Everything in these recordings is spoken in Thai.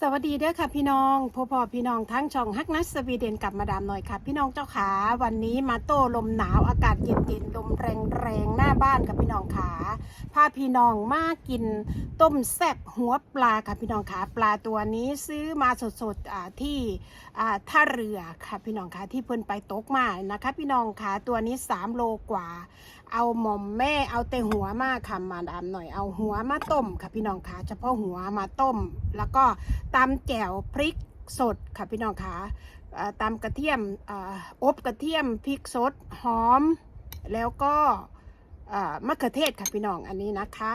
สวัสดีเด้อค่ะพี่น้องพ่อพ่อพี่น้องทั้งช่องฮักนัสสวีเดนกับมาดามหน่อยค่ะ พี่น้องเจ้าขาวันนี้มาโต้ลมหนาวอากาศเย็นๆลมแรงๆหน้าบ้านค่ะพี่น้องขาพาพี่น้องมากินต้มแซ่บหัวปลาค่ะพี่น้องขาปลาตัวนี้ซื้อมาสดๆที่ท่าเรือค่ะพี่น้องขาที่เพิ่นไปตกมานะคะพี่น้องขาตัวนี้ 3 โลกว่า เอาหม่อมแม่เอาแต่หัวมาค่ะมาดามหน่อยเอาหัวมาต้มค่ะพี่น้องขาเฉพาะหัวมาต้มแล้วก็ตำแจ่วพริกสดค่ะพี่น้องขาตำกระเทียมออบกระเทียมพริกสดหอม แล้วก็มะเขือเทศค่ะพี่น้องอันนี้นะคะ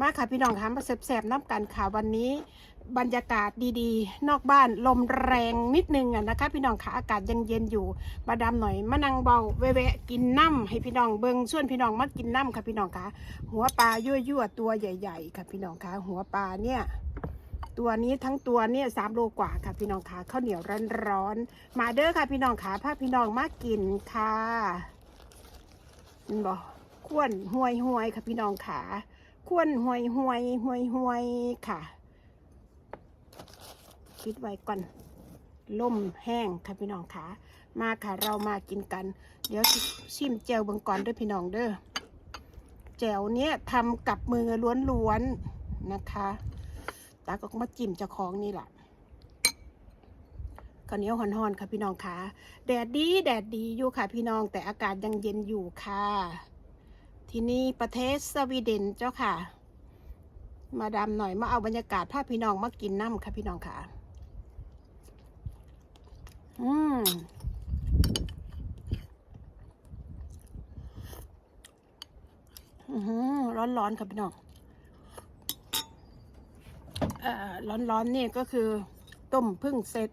มาค่ะพี่น้องคะมาแสบๆน้ำกันค่ะวันนี้บรรยากาศดีๆ นอกบ้านลมแรงนิดนึงอะนะคะ พี่น้องคะอากาศยังเย็นอยู่มาดามหน่อยมานั่งเบาแวะกินน้ำให้พี่น้องเบิงส่วนพี่น้องมากินน้ำค่ะพี่น้องคะหัวปลายั่วๆตัวใหญ่ ๆ ค่ะพี่น้องคะหัวปลาเนี่ย ตัวนี้ทั้งตัวเนี่ยสามโลกว่าค่ะพี่น้องคะข้าวเหนียวร้อนๆมาเด้อค่ะพี่น้องคะพาพี่น้องมากินค่ะมันบอกขวนห่วยห่วยค่ะพี่น้องขาขวนห่วยห่วยห่วยห่วยค่ะคิดไว้ก่อนล่มแห้งค่ะพี่น้องขามาค่ะเรามากินกัน เดี๋ยวชิมแจวบังก่อนด้วยพี่น้องเด้อแจวเนี้ยทำกับมือล้วนๆนะคะ ตาก็มาจิ้มเจ้าของนี่แหละข้าวเหนียวหอนๆค่ะพี่น้องค่ะแดดดีแดดดีอยู่ค่ะพี่น้องแต่อากาศยังเย็นอยู่ค่ะ ที่นี่ประเทศสวีเดนเจ้าค่ะ มาดามหน่อยมาเอาบรรยากาศพาพพี่น้องมากินน้ำค่ะพี่น้องค่ะ อืมอือหือร้อนๆค่ะพี่น้อง ร้อนๆนี่ก็คือต้มพึ่งเสร็จ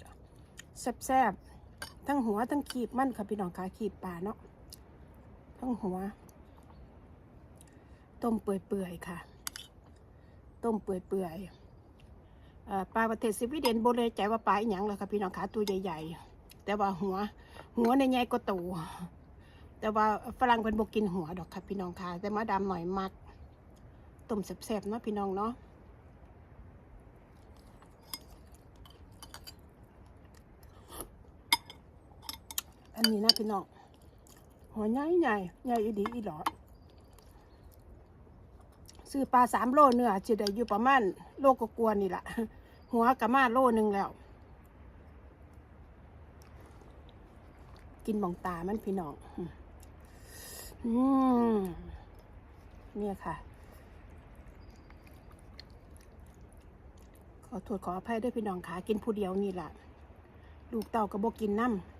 แซ่บๆ ทั้งหัวทั้งขีบมันค่ะพี่น้องค่ะขีบปลาเนาะทั้งหัว ต้มเปื่อยๆค่ะ ต้มเปื่อยๆปลาประเทศสวีเดนโบเลยใจว่าปลาอีหยังเลยค่ะพี่น้องค่ะตัวใหญ่ๆ แต่ว่าหัว หัวในใหญ่ก็ตูแต่ว่าฝรั่งเป็นบกินหัวดอกค่ะพี่น้องค่ะแต่มาดามหน่อยมักต้มแซ่บๆเนาะพี่น้องเนาะ อันนี้นะพี่น้องหัวใหญ่ใหญ่ใหญ่อีดีอีหลอซื้อปลาสามโลเนื้อจะได้อยู่ประมาณโลก็กลัวนี่แหละหัวกะมาโลหนึ่งแล้ว กินบองตามันพี่น้องอืมเนี่ยค่ะ ขอโทษขออภัยด้วยพี่น้องค่ะกินผู้เดียวนี่แหละลูกเต่าก็บอกกินน้ำ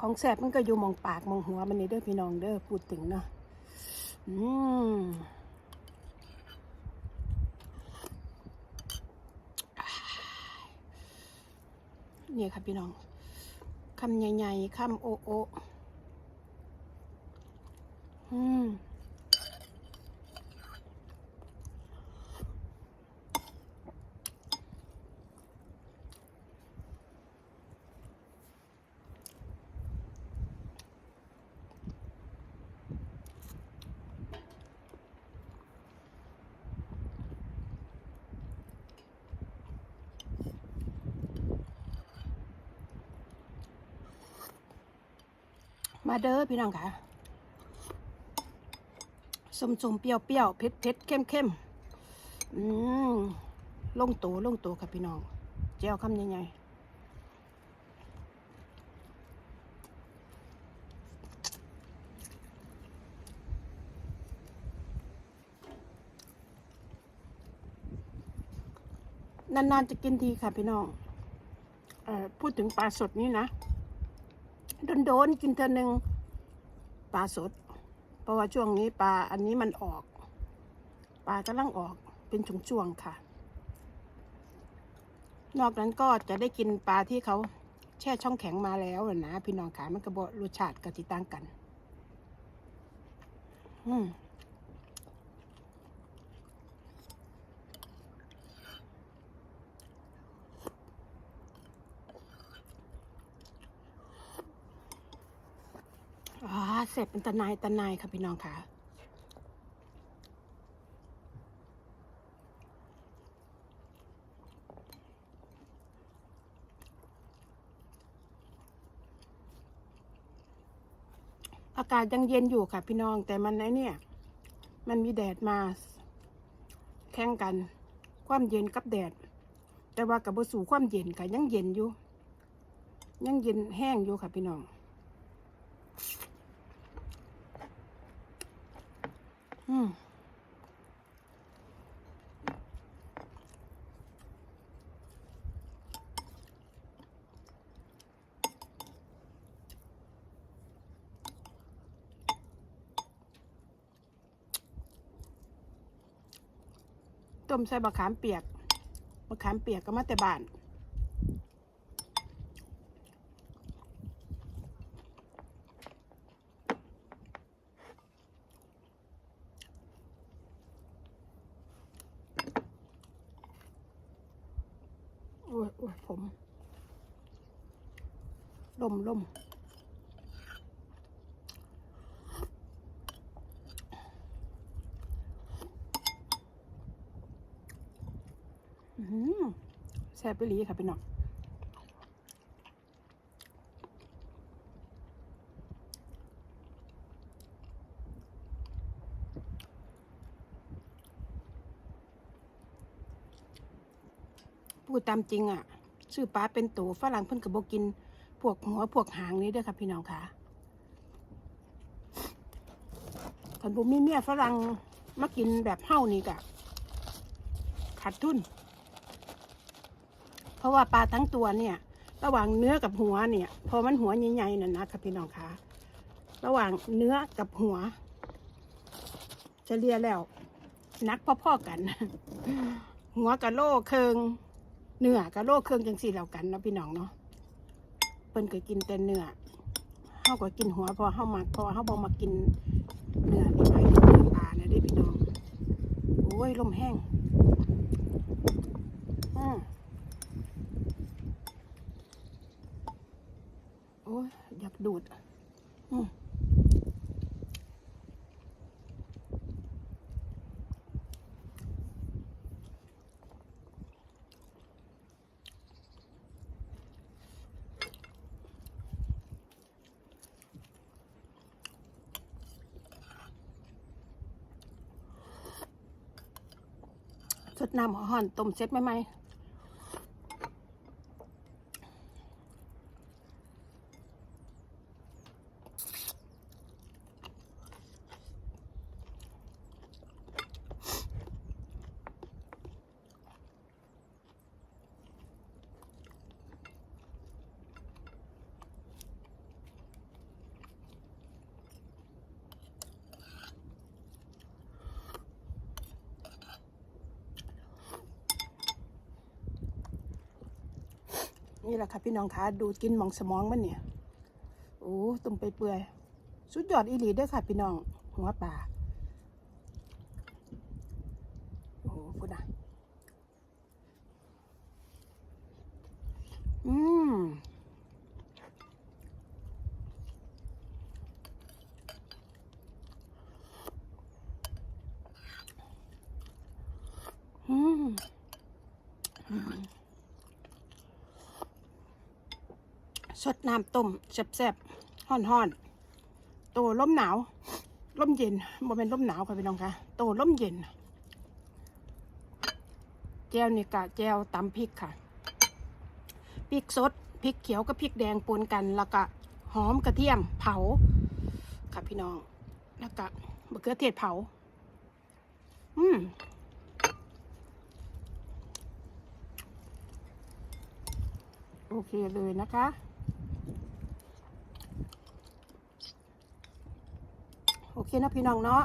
ของแสบมันก็อยู่มองปากมองหัวมันนี่เด้อพี่น้องเด้อพูดถึงเนาะอืมเนี่ยค่ะพี่น้องคำใหญ่ๆคำโอโออืม มาเด้อพี่น้องค่ะสมสมๆเปรี้ยวเปรี้ยวๆเผ็ดเผ็ดเข้มเข้มๆอืมลงตัวลงตัวค่ะพี่น้องเจียวคำใหญ่ๆนานๆจะกินทีค่ะพี่น้องอพูดถึงปลาสดนี่นะ โดนๆกินเท่านึงปลาสด เพราะว่าช่วงนี้ปลาอันนี้มันออก ปลากำลังออกเป็นช่วงๆค่ะ นอกนั้นก็จะได้กินปลาที่เขาแช่ช่องแข็งมาแล้วนะนะพี่น้องขามันก็บรสชาติกติต่างกัน อืม เสร็จเนตะนายตะนายค่ะพี่น้องค่ะอากาศยังเย็นอยู่ค่ะพี่น้องแต่มันไอเนี่ย มันมีแดดมา แข่งกัน ความเย็นกับแดด แต่ว่ากับบสู่ความเย็นค่ะยังเย็นอยู่ ยังเย็นแห้งอยู่ค่ะพี่น้อง อืมต้มใส่บะขามเปียกบะขามเปียกก็มาแต่บ้าน โอ้ยโอ้ย ผมลมลมแซ่บไปหลีค่ะพี่น้องพูดตามจริงอะ ซื้อปลาเป็นตัวฝรั่งเพิ่นกับโบกิน พวกหัวพวกหางนี้ด้อค่ะพี่น้องค่ะคันบุมีเมียฝรั่งมากินแบบเฮ้านี่กะขาดทุน เพราะว่าปลาทั้งตัวเนี่ย ระหว่างเนื้อกับหัวเนี่ย พอมันหัวใหญ่ๆน่ะนะค่ะพี่น้องคะระหว่างเนื้อกับหัว จะเรียแล้วนักพ่อๆกัน หัวกะโลเคิง เนื้อกะโลเครื่องจังสี่แล้วกันเนาะพี่น้องเนาะเปิ้นก็กินแต่เนื้อเฮาก็กินหัวพอเฮามักพอเฮาบ่มากินเนื้อนี่ไปเนื้อปลานะเด้พี่น้องโอ้ยลมแห้งอืมโอ้ยอยากดูดอืม สดน้ำห่อนต้มเซ็ตไหมไหม นี่แหละค่ะพี่น้องคะดูกินหมองสมองมันเนี่ย โอ้ตุ่มไปเปื่อยสุดยอดอีหลีด้อค่ะพี่น้อง หัวปลาโอ้โหพูดนะอืมอืม สดน้ำต้มแซ่บๆห่อนๆโตลมหนาวลมเย็นบ่เป็นลมหนาวค่ะพี่น้องคะโตลมเย็น แจวนี่กะแจวตำพริกค่ะพริกสดพริกเขียวกับพริกแดงปนกัน แล้วก็หอมกระเทียมเผา ค่ะพี่น้อง แล้วก็มะเขือเทศเผา อืมโอเคเลยนะคะ อเคนะพี่น้องเนาะ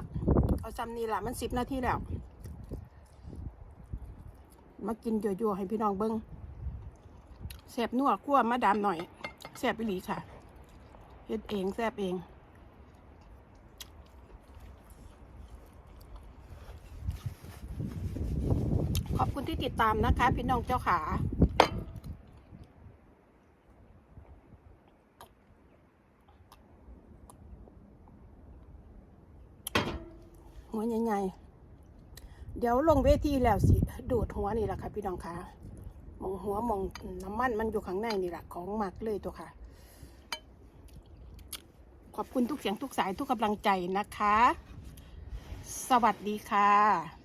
เอาซ้ำนี่แหละมันสิบนาทีแล้วมากินยั่วๆให้พี่น้องเบิ้งแสบนัวคั่วมาดามหน่อยแสบไปหลีค่ะเฮ็ดเองแสบเองขอบคุณที่ติดตามนะคะ พี่น้องเจ้าขา หัวใหญ่ๆ เดี๋ยวลงเวทีแล้วสิ ดูดหัวนี่แหละค่ะ พี่น้องคะมองหัวมองน้ำมันมันอยู่ข้างในนี่แหละของหมักเลยตัวค่ะ ขอบคุณทุกเสียงทุกสายทุกกำลังใจนะคะ สวัสดีค่ะ